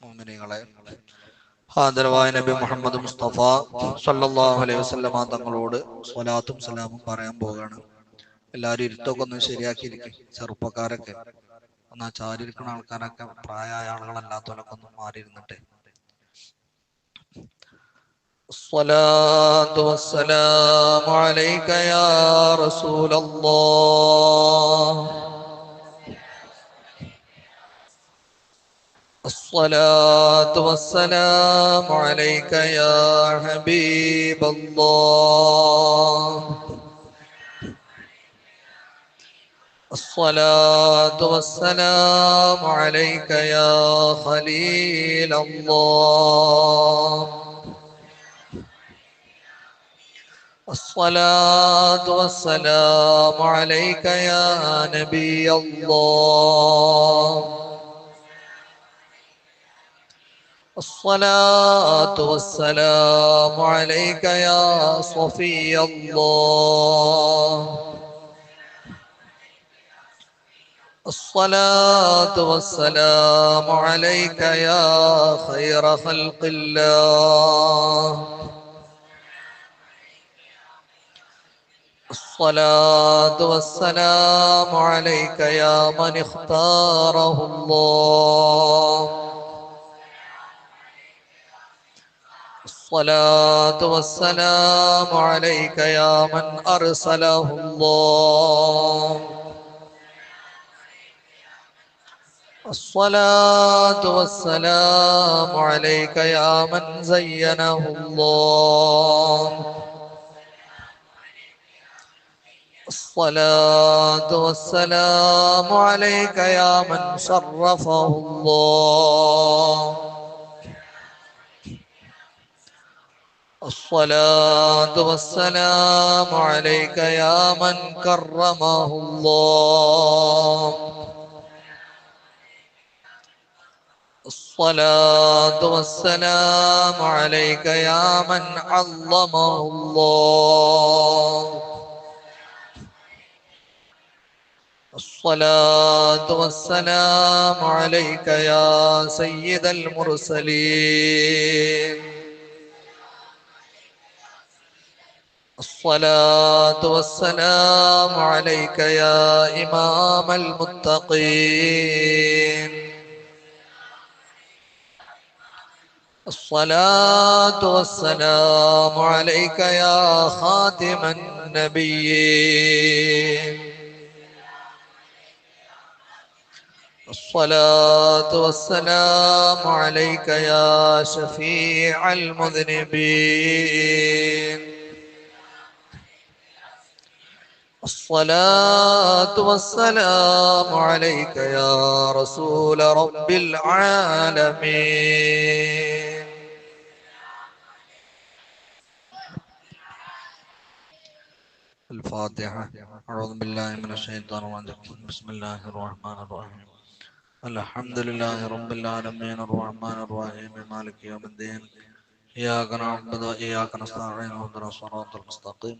മോമിനികളെ ഹാദരവായ നബി മുഹമ്മദ് മുസ്തഫ സല്ലല്ലാഹു അലൈഹി വസല്ലമ തങ്ങളോട് സ്വലാത്തും സലാമും പറയാൻ പോവുകയാണ് എല്ലാവരും ഇരുത്തൊക്കെ ഒന്ന് ശരിയാക്കിയിരിക്കും ചെറുപ്പക്കാരൊക്കെ ഒന്ന് ചാരിയിരിക്കുന്ന ആൾക്കാരൊക്കെ പ്രായമായ ആളുകളല്ലാത്തവരൊക്കെ ഒന്ന് മാറിയിരുന്നിട്ട് الصلاة والسلام عليك يا رسول الله الصلاة والسلام عليك يا حبيب الله. الصلاة والسلام عليك يا خليل الله. الصلاة والسلام عليك يا نبي الله. الصلاة والسلام عليك يا صفي الله. الصلاة والسلام عليك يا خير خلق الله. الصلاة والسلام عليك يا من اختاره الله. الصلاة والسلام عليك يا من أرسله الله. الصلاة والسلام عليك يا من زينه الله. الصلاة والسلام عليك يا من شرفه الله. الصلاة والسلام عليك يا من كرمه الله. الصلاة والسلام عليك يا من عظمه الله. الصلاة والسلام عليك يا سيد المرسلين. الصلاة والسلام عليك يا إمام المتقين. الصلاة والسلام عليك يا خاتم النبيين. الصلاة والسلام عليك يا شفيع المذنبين. الصلاة والسلام عليك يا رسول رب العالمين. الفاتحة. أعوذ بالله من الشيطان الرجيم. بسم الله الرحمن الرحيم. الحمد لله رب العالمين. الرحمن الرحيم. مالك يوم الدين. إياك نعبد وإياك نستعين. اهدنا الصراط المستقيم.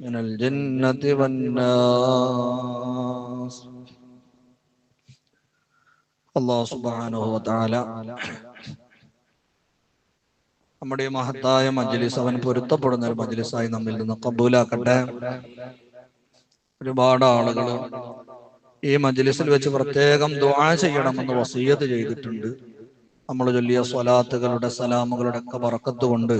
من الجنة والناس അള്ളാഹു സുബ്ഹാനഹു വതആല നമ്മുടെ ഈ മഹത്തായ മജ്ലിസ് അവൻ പൊരുത്തപ്പെടുന്ന ഒരു മജ്ലിസായി നമ്മിൽ നിന്ന് കബൂലാക്കട്ടെ ഒരുപാട് ആളുകൾ ഈ മജ്ലിസിൽ വെച്ച് പ്രത്യേകം ദുആ ചെയ്യണമെന്ന് വസീയത്ത് ചെയ്തിട്ടുണ്ട് നമ്മൾ ചൊല്ലിയ സ്വലാത്തുകളുടെ സലാമുകളുടെ ഒക്കെ ബറക്കത്ത് കൊണ്ട്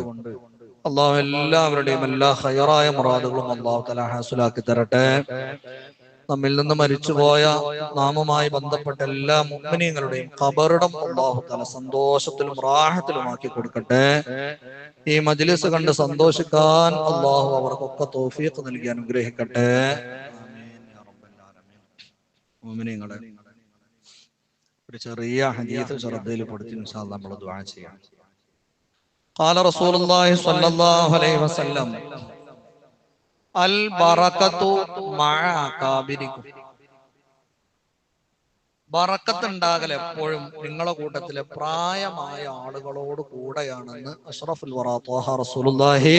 അള്ളാഹു എല്ലാവരുടെയും എല്ലാ ഹയറായ മുറാദുകളും അള്ളാഹു തല ഹാസുലാക്കി തരട്ടെ. നമ്മിൽ നിന്ന് മരിച്ചുപോയ നാമുമായി ബന്ധപ്പെട്ട എല്ലാ മുഗ്മിനീങ്ങളുടെയും കബറിടം അള്ളാഹു തല സന്തോഷത്തിലും റാഹത്തിലുമാക്കി കൊടുക്കട്ടെ. ഈ മജ്ലിസ് കണ്ട് സന്തോഷിക്കാൻ അള്ളാഹു അവർക്കൊക്കെ തോഫീക്ക് നൽകി അനുഗ്രഹിക്കട്ടെ. ഒരു ചെറിയ ഹദീസ് ശ്രദ്ധയിൽപ്പെടുത്തി ഇൻഷാ അല്ലാഹ് നമ്മൾ ദുആ ചെയ്യാം. قال رسول الله صلى الله عليه وسلم البركة مع أكابركم ബറക്കത്ത് ഉണ്ടാകൽ എപ്പോഴും നിങ്ങളെ കൂട്ടത്തിലെ പ്രായമായ ആളുകളോട് കൂടെയാണെന്ന് അഷ്റഫുൽ വറാ ത്വാഹ റസൂലുള്ളാഹി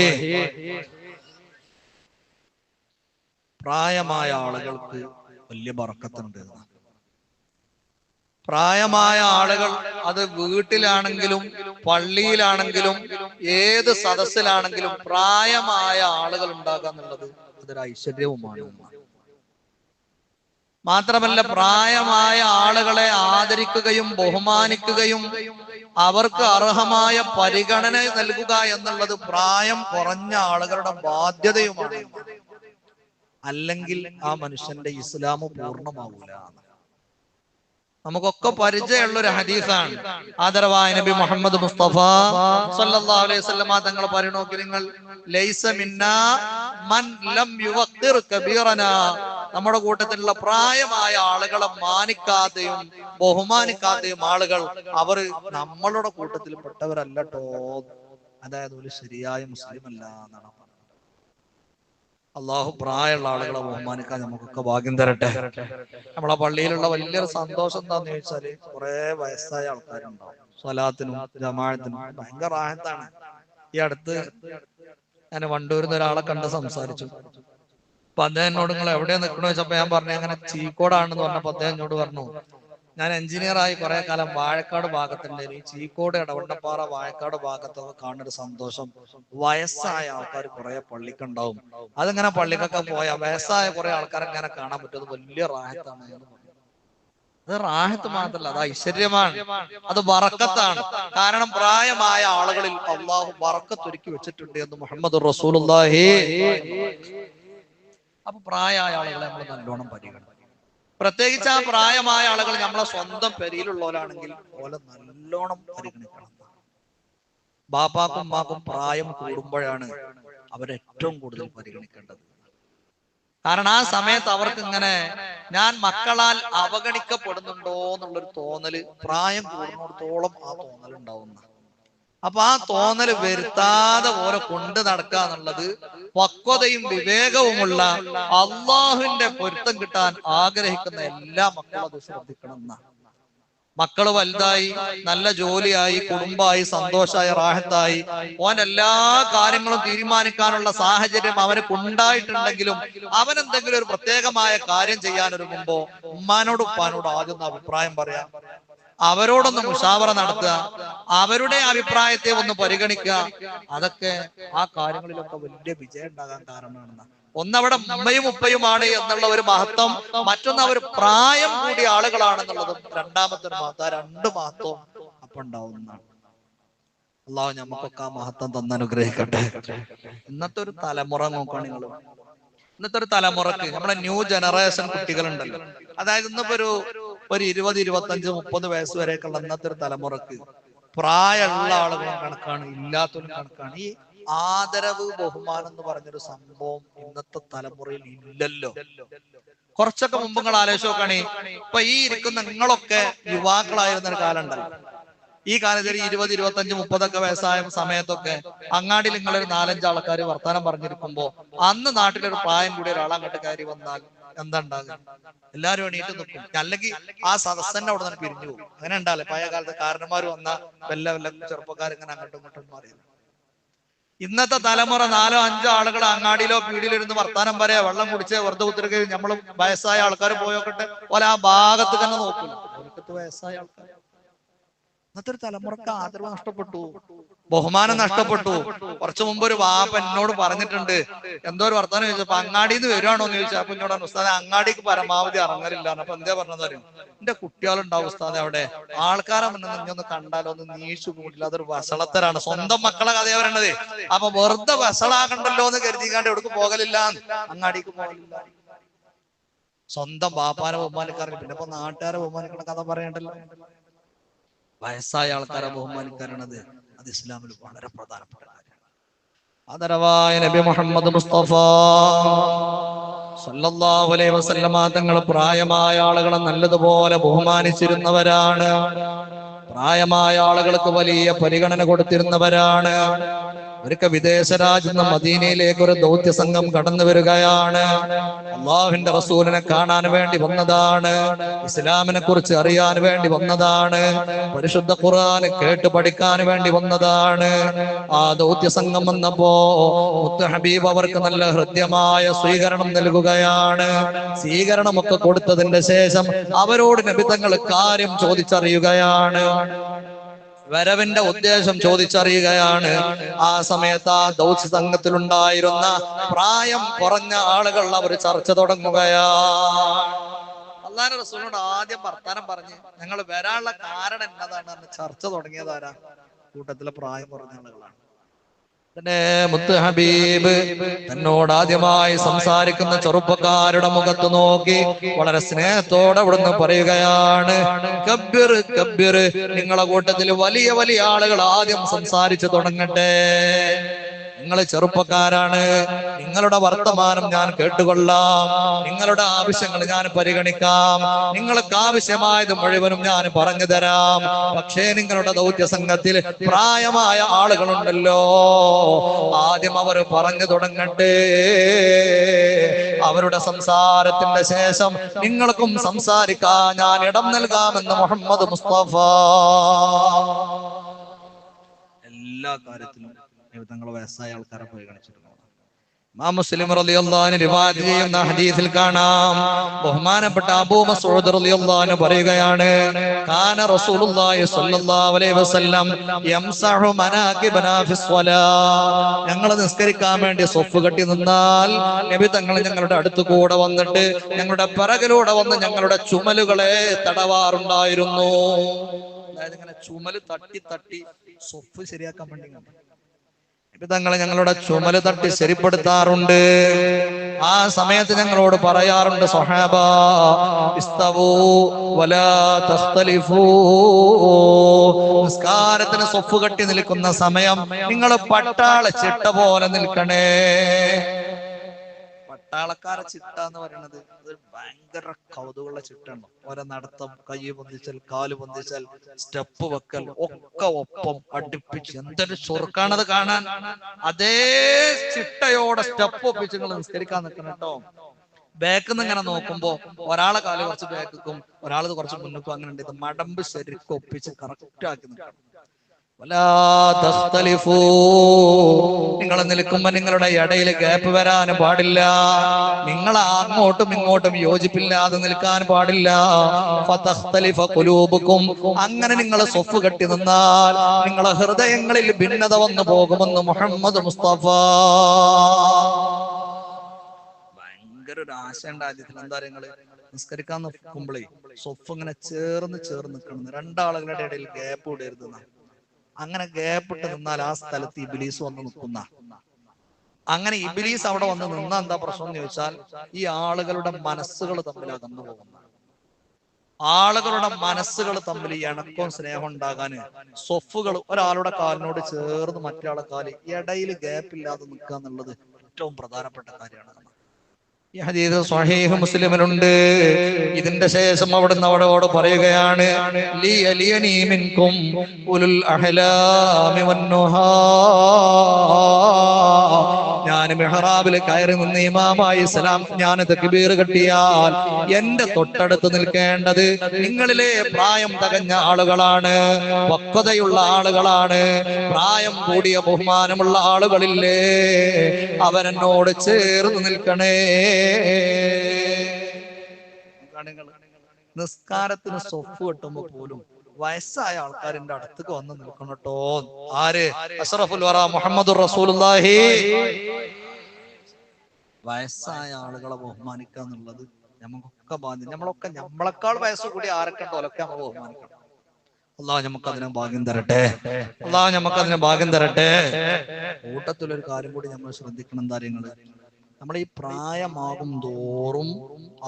പ്രായമായ ആളുകൾക്ക് വലിയ ബറക്കത്തുണ്ട് എന്നാണ്. പ്രായമായ ആളുകൾ അത് വീട്ടിലാണെങ്കിലും പള്ളിയിലാണെങ്കിലും ഏത് സദസ്സിലാണെങ്കിലും പ്രായമായ ആളുകൾ ഉണ്ടാകുക എന്നുള്ളത് അതൊരു ഐശ്വര്യവുമാണ്. മാത്രമല്ല പ്രായമായ ആളുകളെ ആദരിക്കുകയും ബഹുമാനിക്കുകയും അവർക്ക് അർഹമായ പരിഗണന നൽകുക എന്നുള്ളത് പ്രായം കുറഞ്ഞ ആളുകളുടെ ബാധ്യതയുമാണ്. അല്ലെങ്കിൽ ആ മനുഷ്യന്റെ ഇസ്ലാം പൂർണമാവൂല. നമുക്കൊക്കെ പരിചയമുള്ള ഒരു ഹദീസാണ്. ആദരവായ നബി മുഹമ്മദ് മുസ്തഫ സല്ലല്ലാഹു അലൈഹി വസല്ലമ തങ്ങൾ പറയണു നോക്കി നിങ്ങൾ ലൈസ മിന്നാ മൻ ലം യുവഖിർ കബീറന. നമ്മുടെ കൂട്ടത്തിലുള്ള പ്രായമായ ആളുകളെ മാനിക്കാതെയും ബഹുമാനിക്കാതെയും ആളുകൾ അവർ നമ്മളുടെ കൂട്ടത്തിൽ പെട്ടവരല്ലട്ടോ അതായത് ഒരു ശരിയായ മുസ്ലിം അല്ല എന്നാണ് അള്ളാഹു പ്രായമുള്ള ആളുകളെ ബഹുമാനിക്കാൻ നമുക്കൊക്കെ ഭാഗ്യം തരട്ടെ. നമ്മളെ പള്ളിയിലുള്ള വലിയൊരു സന്തോഷം എന്താന്ന് ചോദിച്ചാൽ കുറെ വയസ്സായ ആൾക്കാരുണ്ടാവും. സ്വലാത്തിനും ജമാഴത്തിനും ഭയങ്കര ആഹത്താണ് ഈ അടുത്ത് ഞാൻ വണ്ടൂരിന്ന് ഒരാളെ കണ്ട് സംസാരിച്ചു. അപ്പൊ അദ്ദേഹം എന്നോട് നിങ്ങൾ എവിടെയാ നിൽക്കണോ വെച്ചപ്പോ ഞാൻ പറഞ്ഞു അങ്ങനെ ചീക്കോടാണെന്ന് പറഞ്ഞപ്പോ അദ്ദേഹം എന്നോട് പറഞ്ഞു ഞാൻ എഞ്ചിനീയറായി കുറെ കാലം വാഴക്കാട് ഭാഗത്തുണ്ട്. ഈ ചീക്കോട് ഇടവണ്ണപ്പാറ വാഴക്കാട് ഭാഗത്തൊക്കെ കാണുന്ന ഒരു സന്തോഷം. വയസ്സായ ആൾക്കാർ കുറെ പള്ളിക്കുണ്ടാവും. അതിങ്ങനെ പള്ളിക്കൊക്കെ പോയാൽ വയസ്സായ കുറെ ആൾക്കാരെ ഇങ്ങനെ കാണാൻ പറ്റുന്നത് വലിയ റാഹത്താണ്. എന്ന്. അത് റാഹത്ത് മാത്രല്ല അത് ഐശ്വര്യമാണ്. അത് വറക്കത്താണ്. കാരണം പ്രായമായ ആളുകളിൽ അള്ളാഹു വറക്കത്തൊരുക്കി വെച്ചിട്ടുണ്ട് എന്ന് മുഹമ്മദ് റസൂൽ അപ്പൊ പ്രായമായ ആളുകളെ നമ്മൾ നല്ലോണം പരിഗണിക്കും പ്രത്യേകിച്ച് ആ പ്രായമായ ആളുകൾ നമ്മളെ സ്വന്തം പെരിയിലുള്ളവരാണെങ്കിൽ ഓലെ നല്ലോണം പരിഗണിക്കണം. ബാപ്പാക്കും ഉമ്മാക്കും പ്രായം കൂടുമ്പോഴാണ് അവരേറ്റവും കൂടുതൽ പരിഗണിക്കേണ്ടത്. കാരണം ആ സമയത്ത് അവർക്ക് ഇങ്ങനെ ഞാൻ മക്കളാൽ അവഗണിക്കപ്പെടുന്നുണ്ടോ എന്നുള്ളൊരു തോന്നൽ പ്രായം കൂടുന്നിടത്തോളം ആ തോന്നൽ ഉണ്ടാവുന്ന അപ്പൊ ആ തോന്നൽ വരുത്താതെ ഓരെ കൊണ്ട് നടക്കുക എന്നുള്ളത് പക്വതയും വിവേകവുമുള്ള അള്ളാഹുവിന്റെ പൊരുത്തം കിട്ടാൻ ആഗ്രഹിക്കുന്ന എല്ലാ മക്കളും അത് ശ്രദ്ധിക്കണം എന്നാണ്. മക്കൾ വലുതായി നല്ല ജോലിയായി കുടുംബമായി സന്തോഷമായി റാഹത്തായി ഓൻ എല്ലാ കാര്യങ്ങളും തീരുമാനിക്കാനുള്ള സാഹചര്യം അവന് ഉണ്ടായിട്ടുണ്ടെങ്കിലും അവൻ എന്തെങ്കിലും ഒരു പ്രത്യേകമായ കാര്യം ചെയ്യാൻ ഒരുങ്ങുമ്പോ ഉമ്മാനോട് ഉപ്പാനോട് ആദ്യം അഭിപ്രായം പറയാം. അവരോടൊന്ന് മുഷാവറ നടത്തുക അവരുടെ അഭിപ്രായത്തെ ഒന്ന് പരിഗണിക്കുക. അതൊക്കെ ആ കാര്യങ്ങളിലൊക്കെ വലിയ വിജയം ഉണ്ടാകാൻ കാരണമാണ് ഒന്നവിടെ ഉമ്മയും ഉപ്പയുമാണ് എന്നുള്ള ഒരു മഹത്വം മറ്റൊന്ന് അവർ പ്രായം കൂടിയ ആളുകളാണെന്നുള്ളതും രണ്ടാമത്തെ ഒരു മഹത്വം. രണ്ട് മഹത്വം അപ്പൊ ഉണ്ടാവുന്നതാണ് അള്ളാഹു നമുക്കൊക്കെ ആ മഹത്വം തന്നെ അനുഗ്രഹിക്കട്ടെ ഇന്നത്തെ ഒരു തലമുറ നോക്കുകയാണ് നിങ്ങൾ ഇന്നത്തെ ഒരു തലമുറയ്ക്ക് നമ്മുടെ ന്യൂ ജനറേഷൻ കുട്ടികളുണ്ടല്ലോ. അതായത് ഇന്നിപ്പോ ഒരു ഒരു ഇരുപത് ഇരുപത്തഞ്ച് മുപ്പത് വയസ്സ് വരെയൊക്കെയുള്ള ഇന്നത്തെ ഒരു തലമുറയ്ക്ക് പ്രായമുള്ള ആളുകളും കണക്കാണ് ഇല്ലാത്തവരും കണക്കാണ്. ഈ ആദരവ് ബഹുമാനം എന്ന് പറഞ്ഞൊരു സംഭവം ഇന്നത്തെ തലമുറയിൽ ഇല്ലല്ലോ. കുറച്ചൊക്കെ മുമ്പ് നിങ്ങൾ ആലോചിച്ച് നോക്കണേ ഇപ്പൊ ഈ ഇരിക്കുന്ന നിങ്ങളൊക്കെ യുവാക്കളായിരുന്ന ഒരു കാലം ഉണ്ടല്ലോ ഈ കാലത്ത് ഒരു ഇരുപത് ഇരുപത്തഞ്ച് മുപ്പതൊക്കെ വയസ്സായ സമയത്തൊക്കെ അങ്ങാടിയിൽ നിങ്ങളൊരു നാലഞ്ച് ആൾക്കാർ വർത്തമാനം പറഞ്ഞിരിക്കുമ്പോ അന്ന് നാട്ടിലൊരു പ്രായം കൂടി ഒരാൾ അങ്ങോട്ട് കയറി വന്നാൽ എന്താ ഉണ്ടാകുക എല്ലാരും എണീറ്റ് നിൽക്കും അല്ലെങ്കിൽ ആ സദസ്സന്നെ അവിടെ നിന്ന് പിരിഞ്ഞു പോകും. അങ്ങനെ ഉണ്ടാവില്ല? പഴയ കാലത്ത് കാരണന്മാർ വന്ന വല്ല വല്ല ചെറുപ്പക്കാരിങ്ങനെ അങ്ങോട്ടും ഇങ്ങോട്ടും മാറി ഇന്നത്തെ തലമുറ നാലോ അഞ്ചോ ആളുകൾ അങ്ങാടിയിലോ പീടിയിലിരുന്ന് വർത്താനം പറയാ വെള്ളം കുടിച്ച് വെറുതെ കുത്തിരിക്കുകയും നമ്മൾ വയസ്സായ ആൾക്കാർ പോയോക്കട്ടെ. പോലെ ആ ഭാഗത്ത് തന്നെ നോക്കില്ല. വയസ്സായ ആൾക്കാർ ഇന്നത്തെ ഒരു തലമുറയ്ക്ക് ആദരവ് നഷ്ടപ്പെട്ടു. ബഹുമാനം നഷ്ടപ്പെട്ടു. കുറച്ചു മുമ്പ് ഒരു വാപ്പ എന്നോട് പറഞ്ഞിട്ടുണ്ട്. എന്തോ ഒരു വർത്തമാനം ചോദിച്ചപ്പോ അങ്ങാടി നിന്ന് വരുവാണോ എന്ന് ചോദിച്ചാൽ അപ്പൊ എന്നോട് പറഞ്ഞു, ഉസ്താദെ അങ്ങാടിക്ക് പരമാവധി ഇറങ്ങലില്ല. അപ്പൊ എന്താ പറഞ്ഞത് അറിയും? എന്റെ കുട്ടികളുണ്ടാവും ഉസ്താദെ അവിടെ. ആൾക്കാരെ മുന്നിൽ നിന്നൊന്ന് കണ്ടാലോ? ഒന്ന് നീശു കൂടില്ല. അതൊരു വസളത്തരാണ്. സ്വന്തം മക്കളെ കഥയാ പറയണത്. അപ്പൊ വെറുതെ വസളാകണ്ടല്ലോ എന്ന് കരുതിക്കാണ്ട് എവിടേക്ക് പോകലില്ല. അങ്ങാടിക്ക് പോകലില്ല. സ്വന്തം ബാപ്പാനെ ബഹുമാനിക്കാറില്ല. പിന്നെ ഇപ്പൊ നാട്ടുകാരെ ബഹുമാനിക്കണ കഥ പറയണ്ടല്ലോ. വയസ്സായ ആൾക്കാരെ ബഹുമാനിക്കാരണത് അത് ഇസ്ലാമിൽ വളരെ പ്രധാനപ്പെട്ട കാര്യമാണ്. ആദരവായ നബി മുഹമ്മദ് മുസ്തഫ സല്ലല്ലാഹു അലൈഹി വസല്ലമ തങ്ങൾ പ്രായമായ ആളുകളെ നല്ലതുപോലെ ബഹുമാനിച്ചിരുന്നവരാണ്. പ്രായമായ ആളുകൾക്ക് വലിയ പരിഗണന കൊടുത്തിരുന്നവരാണ്. ഒരിക്കൽ വിദേശ രാജ്യം മദീനയിലേക്ക് ഒരു ദൗത്യ സംഘം കടന്നു വരികയാണ്. അള്ളാഹുവിന്റെ റസൂലിനെ കാണാൻ വേണ്ടി വന്നതാണ്. ഇസ്ലാമിനെ കുറിച്ച് അറിയാൻ വേണ്ടി വന്നതാണ്. പരിശുദ്ധ ഖുർആൻ കേട്ട് പഠിക്കാൻ വേണ്ടി വന്നതാണ്. ആ ദൗത്യ സംഘം വന്നപ്പോ ഹബീബ് അവർക്ക് നല്ല ഹൃദ്യമായ സ്വീകരണം നൽകുകയാണ്. സ്വീകരണമൊക്കെ കൊടുത്തതിന്റെ ശേഷം അവരോട് നബിതങ്ങൾ കാര്യം ചോദിച്ചറിയുകയാണ്. വരവിന്റെ ഉദ്ദേശം ചോദിച്ചറിയുകയാണ്. ആ സമയത്ത് ആ ദൗത്യ സംഘത്തിലുണ്ടായിരുന്ന പ്രായം കുറഞ്ഞ ആളുകൾ അവർ ചർച്ച തുടങ്ങുകയാണ്. അള്ളാഹ് റസൂലിനോട് ആദ്യം വർത്താനം പറഞ്ഞ് ഞങ്ങൾ വരാനുള്ള കാരണം എന്നതാണ്? ചർച്ച തുടങ്ങിയതാരാ? കൂട്ടത്തിലെ പ്രായം കുറഞ്ഞ തന്നെ മുത്ത് ഹബീബ് തന്നോട് ആദ്യമായി സംസാരിക്കുന്ന ചെറുപ്പക്കാരുടെ മുഖത്ത് നോക്കി വളരെ സ്നേഹത്തോടെ അവിടുന്ന് പറയുകയാണ് കബ്ബിർ കബ്ബിർ നിങ്ങളെ കൂട്ടത്തിൽ വലിയ വലിയ ആളുകൾ ആദ്യം സംസാരിച്ചു തുടങ്ങട്ടെ. നിങ്ങൾ ചെറുപ്പക്കാരാണ്. നിങ്ങളുടെ വർത്തമാനം ഞാൻ കേട്ടുകൊള്ളാം. നിങ്ങളുടെ ആവശ്യങ്ങൾ ഞാൻ പരിഗണിക്കാം. നിങ്ങൾക്ക് ആവശ്യമായത് മുഴുവനും ഞാൻ പറഞ്ഞു തരാം. പക്ഷേ നിങ്ങളുടെ ദൗത്യ സംഘത്തിൽ പ്രായമായ ആളുകളുണ്ടല്ലോ. ആദ്യം അവർ പറഞ്ഞു തുടങ്ങട്ടെ. അവരുടെ സംസാരത്തിന്റെ ശേഷം നിങ്ങൾക്കും സംസാരിക്കാൻ ഞാൻ ഇടം നൽകാമെന്ന് മുഹമ്മദ് മുസ്തഫ. എല്ലാ കാര്യത്തിലും തങ്ങളെ വയസ്സായ ആൾക്കാരെ റളിയല്ലാഹു റിവായത്ത് ചെയ്യുന്ന ഹദീസിൽ കാണാം. ബഹുമാനപ്പെട്ട അബൂ മസൂദ് റളിയല്ലാഹു പറയുകയാണ് കാന റസൂലുള്ളാഹി സ്വല്ലല്ലാഹു അലൈഹി വസല്ലം യംസഹു മനാകിബനാ ഫിസ്വലാ ഞങ്ങൾ നിസ്കരിക്കാൻ വേണ്ടി സ്വഫ് കെട്ടി നിന്നാൽ നബി തങ്ങൾ ഞങ്ങളുടെ അടുത്ത് കൂടെ വന്നിട്ട് ഞങ്ങളുടെ പിറകിലൂടെ വന്ന് ഞങ്ങളുടെ ചുമലുകളെ തടവാറുണ്ടായിരുന്നു. അതായത് ഇങ്ങനെ ചുമൽ തട്ടി തട്ടി സ്വഫ് ശരിയാക്കാൻ വേണ്ടി തങ്ങളെ ഞങ്ങളുടെ ചുമൽ തട്ടി ശരിപ്പെടുത്താറുണ്ട്. ആ സമയത്ത് ഞങ്ങളോട് പറയാറുണ്ട് സഹാബ നിസ്കാരത്തിന് സൊഫ് കെട്ടി നിൽക്കുന്ന സമയം നിങ്ങൾ പട്ടാള ചിട്ട പോലെ നിൽക്കണേ. പട്ടാളക്കാരെ ചിട്ട എന്ന് പറയുന്നത് അതൊരു ഭയങ്കര കൗതുകമുള്ള ചിട്ടാണ് ഓരോ നടത്തം കൈ പൊന്തിച്ചാൽ കാൽ പൊന്തിച്ചാൽ സ്റ്റെപ്പ് വെക്കൽ ഒക്കെ ഒപ്പം അടുപ്പിച്ച് എന്തൊരു ചുറുക്കാണത് കാണാൻ. അതേ ചിട്ടയോടെ സ്റ്റെപ്പ് ഒപ്പിച്ച് നിങ്ങൾ നിസ്കരിക്കാൻ നിൽക്കണം കേട്ടോ. ബാക്കിൽ നിന്ന് ഇങ്ങനെ നോക്കുമ്പോ ഒരാളെ കാൽ കുറച്ച് ബാക്കും ഒരാളത് കുറച്ച് മുന്നിക്കും അങ്ങനെ ഉണ്ട് ഇത് മടമ്പ് ശരിക്കും ഒപ്പിച്ച് കറക്റ്റ് ആക്കി നിൽക്കണം. നിങ്ങൾ നിൽക്കുമ്പോ നിങ്ങളുടെ ഇടയിൽ ഗ്യാപ്പ് വരാൻ പാടില്ല. നിങ്ങൾ അങ്ങോട്ടും ഇങ്ങോട്ടും യോജിപ്പില്ലാതെ നിൽക്കാൻ പാടില്ല. അങ്ങനെ നിങ്ങൾ സ്വഫ് കെട്ടി നിന്നാൽ നിങ്ങളെ ഹൃദയങ്ങളിൽ ഭിന്നത വന്നു പോകുമെന്ന് മുഹമ്മദ് മുസ്തഫ. ഭയങ്കര ഒരു ആശയുണ്ട് ആദ്യത്തിൽ. നിസ്കരിക്കാൻ നിൽക്കുമ്പോഴേ സ്വഫ് ഇങ്ങനെ ചേർന്ന് ചേർന്ന് നിൽക്കണം. രണ്ടാളുകളുടെ ഇടയിൽ ഗ്യാപ്പ് എന്നാ. അങ്ങനെ ഗ്യാപ്പ് ഇട്ട് നിന്നാൽ ആ സ്ഥലത്ത് ഇബിലീസ് വന്ന് നിൽക്കുന്ന. അങ്ങനെ ഇബിലീസ് അവിടെ വന്ന് നിന്ന എന്താ പ്രശ്നം എന്ന് ചോദിച്ചാൽ ഈ ആളുകളുടെ മനസ്സുകൾ തമ്മിൽ അകന്നു പോകുന്ന ആളുകളുടെ മനസ്സുകൾ തമ്മിൽ ഇണക്കവും സ്നേഹം ഉണ്ടാകാന് സൊഫുകൾ ഒരാളുടെ കാലിനോട് ചേർന്ന് മറ്റൊരാളെ കാൽ ഇടയിൽ ഗ്യാപ്പ് ഇല്ലാതെ നിൽക്കുക എന്നുള്ളത് ഏറ്റവും പ്രധാനപ്പെട്ട കാര്യമാണ്. മുസ്ലിമിലുണ്ട് ഇതിന്റെ ശേഷം അവിടുന്ന് അവടോട് പറയുകയാണ് ലി അലിയനീ ഉലുൽ അഹ്ലാമി വന്നുഹാ മെഹ്റാബിൽ കയറി നിന്ന് ഇമാമായി സലാം ഞാൻ തക്ബീർ കെട്ടിയാൽ എന്റെ തൊട്ടടുത്ത് നിൽക്കേണ്ടത് നിങ്ങളിലെ പ്രായം തകഞ്ഞ ആളുകളാണ് പക്വതയുള്ള ആളുകളാണ് പ്രായം കൂടിയ ബഹുമാനമുള്ള ആളുകളില്ലേ? അവരെന്നോട് ചേർന്ന് നിൽക്കണേ. നിസ്കാരത്തിന് സൊഫ് കെട്ടുമ്പോ പോലും വയസ്സായ ആൾക്കാരിന്റെ അടുത്തേക്ക് വന്ന് നിൽക്കണം കേട്ടോ ആര്? അഷറഫുൽ വറ മുഹമ്മദ് റസൂലുള്ളാഹി. വയസ്സായ ആളുകളെ ബഹുമാനിക്കുക എന്നുള്ളത് നമുക്കൊക്കെ ബാധ്യത. നമ്മളൊക്കെ നമ്മളെക്കാൾ വയസ്സ് കൂടി ആരൊക്കെ ഉണ്ടോ നമ്മൾ ബഹുമാനിക്കണം അള്ളാഹ് നമുക്ക് അതിനെ ഭാഗ്യം തരട്ടെ. അള്ളാഹ് നമുക്ക് അതിനെ ഭാഗ്യം തരട്ടെ. കൂട്ടത്തിലൊരു കാര്യം കൂടി നമ്മൾ ശ്രദ്ധിക്കണം കാര്യങ്ങൾ നമ്മൾ ഈ പ്രായമാകും തോറും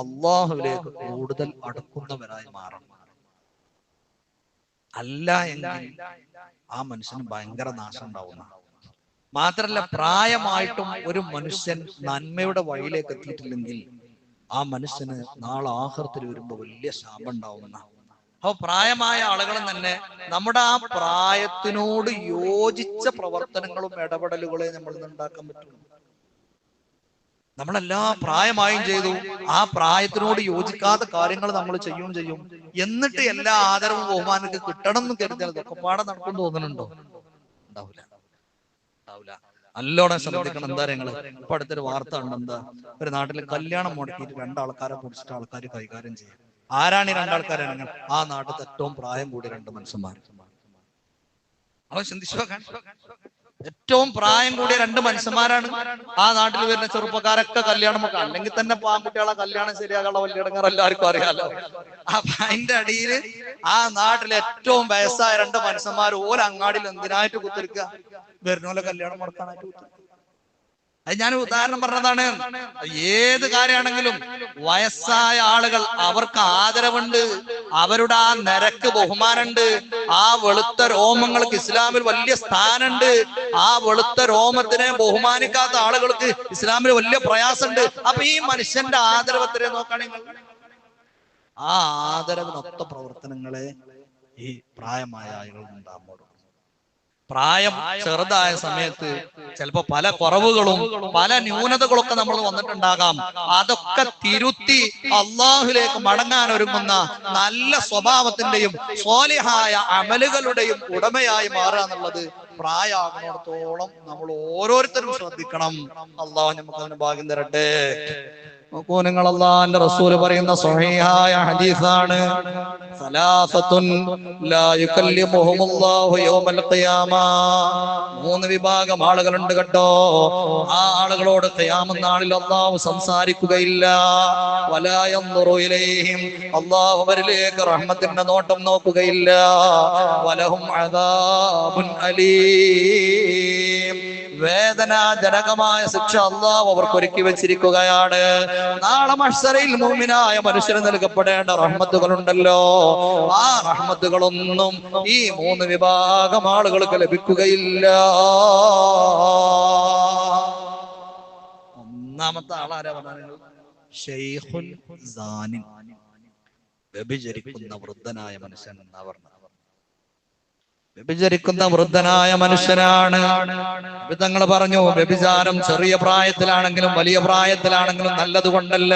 അള്ളാഹുവിലേക്ക് കൂടുതൽ അടുക്കുന്നവരായി മാറണം. അല്ല എങ്കിൽ ആ മനുഷ്യന് ഭയങ്കര നാശം ഉണ്ടാവുന്ന മാത്രല്ല പ്രായമായിട്ടും ഒരു മനുഷ്യൻ നന്മയുടെ വഴിയിലേക്ക് എത്തിയിട്ടില്ലെങ്കിൽ ആ മനുഷ്യന് നാളെ ആഹൃത്തിൽ വരുമ്പോ വലിയ ശാപം ഉണ്ടാവുന്ന അപ്പൊ പ്രായമായ ആളുകളും തന്നെ നമ്മുടെ ആ പ്രായത്തിനോട് യോജിച്ച പ്രവർത്തനങ്ങളും ഇടപെടലുകളെ നമ്മൾ ഉണ്ടാക്കാൻ പറ്റുള്ളൂ. നമ്മളെല്ലാ പ്രായമായും ചെയ്തു. ആ പ്രായത്തിനോട് യോജിക്കാത്ത കാര്യങ്ങൾ നമ്മൾ ചെയ്യും ചെയ്യും. എന്നിട്ട് എല്ലാ ആദരവും ബഹുമാനത്തിൽ കിട്ടണം എന്ന് കരുതിയാൽ ഇതൊക്കെ പാടെ നടക്കും തോന്നുന്നുണ്ടോ? ഉണ്ടാവില്ല ഉണ്ടാവില്ല. നല്ലോണം ശ്രദ്ധിക്കണം. എന്താ നിങ്ങൾ? ഇപ്പൊ അടുത്തൊരു വാർത്ത ഉണ്ട് എന്താ? ഒരു നാട്ടിൽ കല്യാണം മുടക്കിയിട്ട് രണ്ടാൾക്കാരെ കുറിച്ചിട്ട് ആൾക്കാർ കൈകാര്യം ചെയ്യും. ആരാണ് ഈ രണ്ടാൾക്കാരാണെങ്കിൽ ആ നാട്ടിൽ ഏറ്റവും പ്രായം കൂടിയ രണ്ട് മനുഷ്യന്മാർ അവ ചിന്തിച്ചു ഏറ്റവും പ്രായം കൂടിയ രണ്ട് മനുഷ്യന്മാരാണ് ആ നാട്ടിൽ വരുന്ന ചെറുപ്പക്കാരൊക്കെ കല്യാണം ഒക്കെ അല്ലെങ്കിൽ തന്നെ പാമ്പുട്ടികളെ കല്യാണം ശരിയാകാനുള്ള വലിയ എല്ലാവർക്കും അറിയാലോ. അപ്പൊ അതിന്റെ അടിയിൽ ആ നാട്ടിലെ ഏറ്റവും വയസ്സായ രണ്ട് മനുഷ്യന്മാർ ഓരോ അങ്ങാടിയിൽ എന്തിനായിട്ട് കുത്തിരിക്കുക വരുന്നോലെ കല്യാണം മുടക്കാനായിട്ട് കുത്തിരിക്കുക അത് ഞാൻ ഉദാഹരണം പറഞ്ഞതാണ്. ഏത് കാര്യമാണെങ്കിലും വയസ്സായ ആളുകൾ അവർക്ക് ആദരവുണ്ട്. അവരുടെ ആ നിരക്ക് ബഹുമാനമുണ്ട്. ആ വെളുത്ത രോമങ്ങൾക്ക് ഇസ്ലാമിൽ വലിയ സ്ഥാനമുണ്ട്. ആ വെളുത്ത രോമത്തിനെ ബഹുമാനിക്കാത്ത ആളുകൾക്ക് ഇസ്ലാമിൽ വലിയ പ്രയാസമുണ്ട്. അപ്പൊ ഈ മനുഷ്യന്റെ ആദരവത്തിനെ നോക്കുകയാണെങ്കിൽ ആ ആദരവിനൊത്ത പ്രവർത്തനങ്ങളെ ഈ പ്രായമായ ആളുകൾ ഉണ്ടാകുമ്പോൾ പ്രായം ചെറുതായ സമയത്ത് ചിലപ്പോ പല കുറവുകളും പല ന്യൂനതകളൊക്കെ നമ്മൾ വന്നിട്ടുണ്ടാകാം. അതൊക്കെ തിരുത്തി അള്ളാഹുലേക്ക് മടങ്ങാൻ ഒരുങ്ങുന്ന നല്ല സ്വഭാവത്തിന്റെയും സ്വാലിഹായ അമലുകളുടെയും ഉടമയായി മാറുക എന്നുള്ളത് പ്രായമാകുന്നിടത്തോളം നമ്മൾ ഓരോരുത്തരും ശ്രദ്ധിക്കണം. അള്ളാഹു നമുക്ക് അതിന് ഭാഗ്യം തരട്ടെ. നോക്കൂ നിങ്ങൾ അള്ളാന്റെ റസൂൽ പറയുന്ന സ്വഹീഹായ ഹദീസാണ്. സലാസത്തുൻ ലാ യുകല്ലിമുഹുമുല്ലാഹു യൗമൽ ഖിയാമ. മൂന്ന് വിഭാഗം ആളുകളുണ്ട് കേട്ടോ. ആ ആളുകളോട് ഖിയാമ നാളിൽ അള്ളാഹു സംസാരിക്കുകയില്ല. വലാ യൻദുറു ഇലൈഹിം. അള്ളാഹു അവരിലേക്ക് റഹ്മത്തിന്റെ നോട്ടം നോക്കുകയില്ല. വലഹും അദാബുൻ അലീം. വേദനാജനകമായ ശിക്ഷ അള്ളാഹു അവർക്ക് ഒരുക്കി വെച്ചിരിക്കുകയാണ്. നാളെ മഷറയിൽ മൂമിനായ മനുഷ്യന് നൽകപ്പെടേണ്ട റഹ്മത്തുകളുണ്ടല്ലോ. ആ റഹ്മത്തുകളൊന്നും ഈ മൂന്ന് വിഭാഗം ആളുകൾക്ക് ലഭിക്കുകയില്ല. ഒന്നാമത്തെ ആളാരാ പറഞ്ഞു വൃദ്ധനായ മനുഷ്യൻ എന്നാ പറഞ്ഞത്? വ്യഭിചരിക്കുന്ന വൃദ്ധനായ മനുഷ്യനാണ്. തങ്ങൾ പറഞ്ഞു വ്യഭിചാരം ചെറിയ പ്രായത്തിലാണെങ്കിലും വലിയ പ്രായത്തിലാണെങ്കിലും നല്ലത് കൊണ്ടല്ല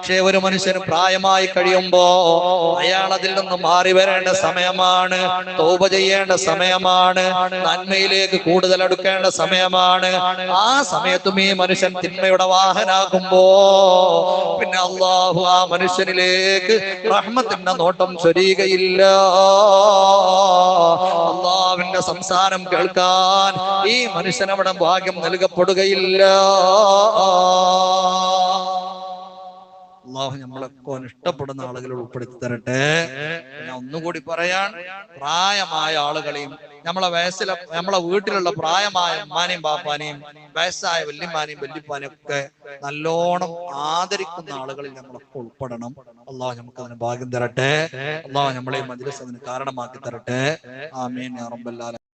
പക്ഷേ ഒരു മനുഷ്യന് പ്രായമായി കഴിയുമ്പോ അയാൾ അതിൽ നിന്ന് മാറി വരേണ്ട സമയമാണ് തോപ ചെയ്യേണ്ട സമയമാണ് നന്മയിലേക്ക് കൂടുതൽ അടുക്കേണ്ട സമയമാണ്. ആ സമയത്തും ഈ മനുഷ്യൻ തിന്മയുടെ വാഹനാകുമ്പോ പിന്നെ അള്ളാഹു ആ മനുഷ്യനിലേക്ക് റഹ്മത്തിന്റെ നോട്ടം ചൊരിയുകയില്ല. അള്ളാവിന്റെ സംസാരം കേൾക്കാൻ ഈ മനുഷ്യനവിടെ ഭാഗ്യം നൽകപ്പെടുകയില്ല. അള്ളാഹു നമ്മളൊക്കെ ഇഷ്ടപ്പെടുന്ന ആളുകൾ ഉൾപ്പെടുത്തി തരട്ടെ. പിന്നെ ഒന്നുകൂടി പറയാൻ പ്രായമായ ആളുകളെയും നമ്മളെ വയസ്സിലെ നമ്മളെ വീട്ടിലുള്ള പ്രായമായ ഉമ്മാനെയും പാപ്പാനെയും വയസ്സായ വല്യമ്മാനെയും വല്യപ്പാനെയും ഒക്കെ നല്ലോണം ആദരിക്കുന്ന ആളുകളിൽ നമ്മളൊക്കെ ഉൾപ്പെടണം. അള്ളാഹു നമുക്ക് അതിന് ഭാഗ്യം തരട്ടെ. അള്ളാഹു നമ്മളെ മജ്ലിസ് അതിന് കാരണമാക്കി തരട്ടെ. ആമീൻ. ആലമീൻ.